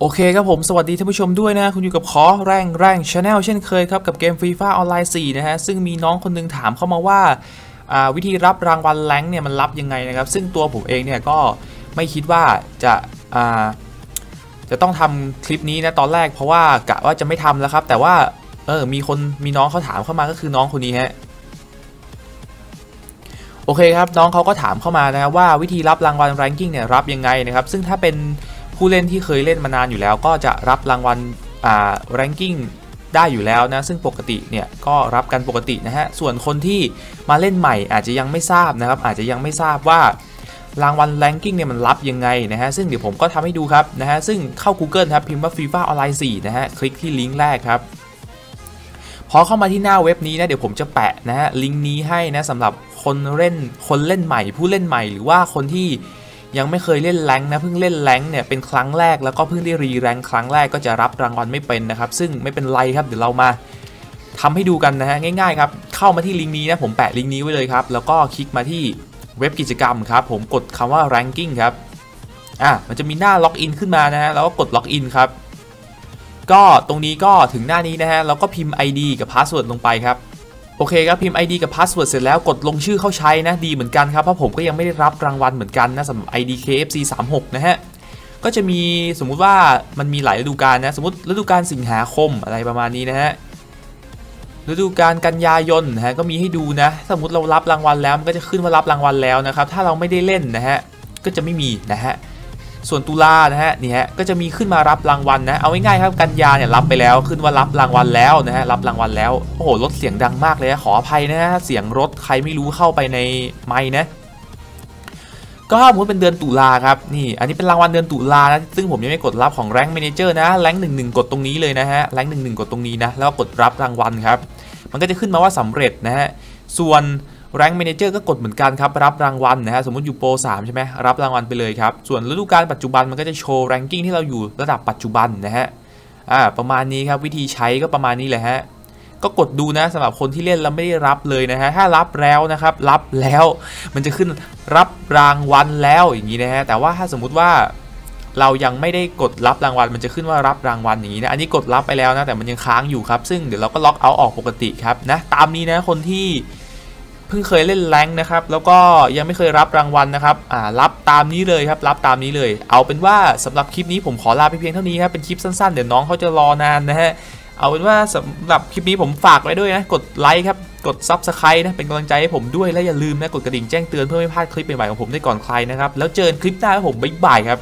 โอเคครับผมสวัสดีท่านผู้ชมด้วยนะคุณอยู่กับขอแรงแรงชาแนลเช่นเคยครับ กับเกมฟรีฟ้าออนไลน์4นะฮะ ซึ่งมีน้องคนนึงถามเข้ามาว่าาวิธีรับรางวัลแรงเนี่ย มันรับยังไงนะครับ ซึ่งตัวผมเองเนี่ย ก็ไม่คิดว่าจะาจะต้องทำคลิปนี้นะตอนแรกเพราะว่ากะว่าจะไม่ทำแล้วครับ แต่ว่าเออมีคนมีน้องเขาถามเข้ามาก็คือน้องคนนี้ฮะโอเคครับน้องเขาก็ถามเข้ามานะครับว่าวิธีรับรางวัล ranking เนี่ยรับยังไงนะครับซึ่งถ้าเป็น ผู้เล่นที่เคยเล่นมานานอยู่แล้ว ก็จะรับรางวัลอ่า ranking ได้อยู่แล้วนะ ซึ่งปกติเนี่ยก็รับกันปกตินะฮะ ส่วนคนที่มาเล่นใหม่อาจจะยังไม่ทราบนะครับ อาจจะยังไม่ทราบว่ารางวัล ranking เนี่ยมันรับยังไงนะฮะ ซึ่งเดี๋ยวผมก็ทำให้ดูครับนะฮะ ซึ่งเข้า Google ครับพิมพ์ว่า FIFA Online 4 นะฮะ คลิกที่ลิงก์แรกครับ พอเข้ามาที่หน้าเว็บนี้นะ เดี๋ยวผมจะแปะนะฮะลิงก์นี้ให้นะสำหรับคนเล่นคนเล่นใหม่ ผู้เล่นใหม่หรือว่าคนที่ ยังไม่เคยเล่นแรงนะเพิ่งเล่นแรงเนี่ยเป็นครั้งแรกแล้วก็เพิ่งได้รีแรงครั้งแรกก็จะรับรางวัลไม่เป็นนะครับซึ่งไม่เป็นไรครับเดี๋ยวเรามาทำให้ดูกันนะฮะง่ายๆครับเข้ามาที่ลิงก์นี้นะผมแปะลิงก์นี้ไว้เลยครับแล้วก็คลิกมาที่เว็บกิจกรรมครับผมกดคำว่า ranking ครับอะมันจะมีหน้าล็อกอินขึ้นมานะฮะแล้วก็กดล็อกอินครับก็ตรงนี้ก็ถึงหน้านี้นะฮะแล้วก็พิมพ์ ID กับพาสเวิร์ดลงไปครับ โอเคครับพิมพ์ ID กับพาสเวิร์ดเสร็จแล้วกดลงชื่อเข้าใช้นะดีเหมือนกันครับเพราะผมก็ยังไม่ได้รับรางวัลเหมือนกันนะสำหรับ ID KFC 36นะฮะก็จะมีสมมุติว่ามันมีหลายฤดูกาลนะสมมติฤดูกาลสิงหาคมอะไรประมาณนี้นะฮะฤดูกาลกันยายนนะฮะก็มีให้ดูนะ สมมติเรารับรางวัลแล้วมันก็จะขึ้นว่ารับรางวัลแล้วนะครับถ้าเราไม่ได้เล่นนะฮะก็จะไม่มีนะฮะ ส่วนตุลานะฮะนี่ฮะก็จะมีขึ้นมารับรางวัลนะเอาง่ายๆครับกันยาเนี่ยรับไปแล้วขึ้นว่ารับรางวัลแล้วนะฮะรับรางวัลแล้วโอ้โหรถเสียงดังมากเลยนะขออภัยนะฮะเสียงรถใครไม่รู้เข้าไปในไม้นะก็สมมติเป็นเดือนตุลาครับนี่อันนี้เป็นรางวัลเดือนตุลานะซึ่งผมยังไม่กดรับของแรงค์ Manager นะแรงหนึ่งหนึ่งกดตรงนี้เลยนะฮะแรงหนึ่งหนึ่งกดตรงนี้นะแล้วก็กดรับรางวัลครับ มันก็จะขึ้นมาว่าสำเร็จนะฮะส่วน แรงค์ Manager ก็กดเหมือนกันครับ รับรางวัลนะฮะสมมติอยู่โปร3ใช่ไหมรับรางวัลไปเลยครับ ส่วนฤดูกาลปัจจุบันมันก็จะโชว์ ranking ที่เราอยู่ระดับปัจจุบันนะฮะอ่าประมาณนี้ครับวิธีใช้ก็ประมาณนี้แหละฮะก็กดดูนะสำหรับคนที่เล่นแล้วไม่ได้รับเลยนะฮะถ้ารับแล้วนะครับ รับแล้ว มันจะขึ้นรับรางวัลแล้วอย่างนี้นะฮะแต่ว่าถ้าสมมุติว่าเรายังไม่ได้กดรับรางวัล มันจะขึ้นว่ารับรางวัลอย่างนี้นะ อันนี้กดรับไปแล้วนะ แต่มันยังค้างอยู่ครับ ซึ่งเดี๋ยวเราก็ล็อกเอาออกปกติครับนะ ตามนี้นะ คนที่ เพิ่งเคยเล่นแรงนะครับ แล้วก็ยังไม่เคยรับรางวัลนะครับอ่ารับตามนี้เลยครับรับตามนี้เลย เอาเป็นว่าสำหรับคลิปนี้ผมขอลาไปเพียงเท่านี้ครับเป็นคลิปสั้นๆ เดี๋ยวน้องเขาจะรอนานนะฮะเอาเป็นว่าสำหรับคลิปนี้ผมฝากไว้ด้วยนะกดไลค์ครับกดซับสไครต์นะเป็นกำลังใจให้ผมด้วยและอย่าลืมนะกดกระดิ่งแจ้งเตือนเพื่อไม่พลาดคลิปใหม่ๆของผมได้ก่อนใครนะครับแล้วเจอกันคลิปหน้าผมบ๊ายบายครับ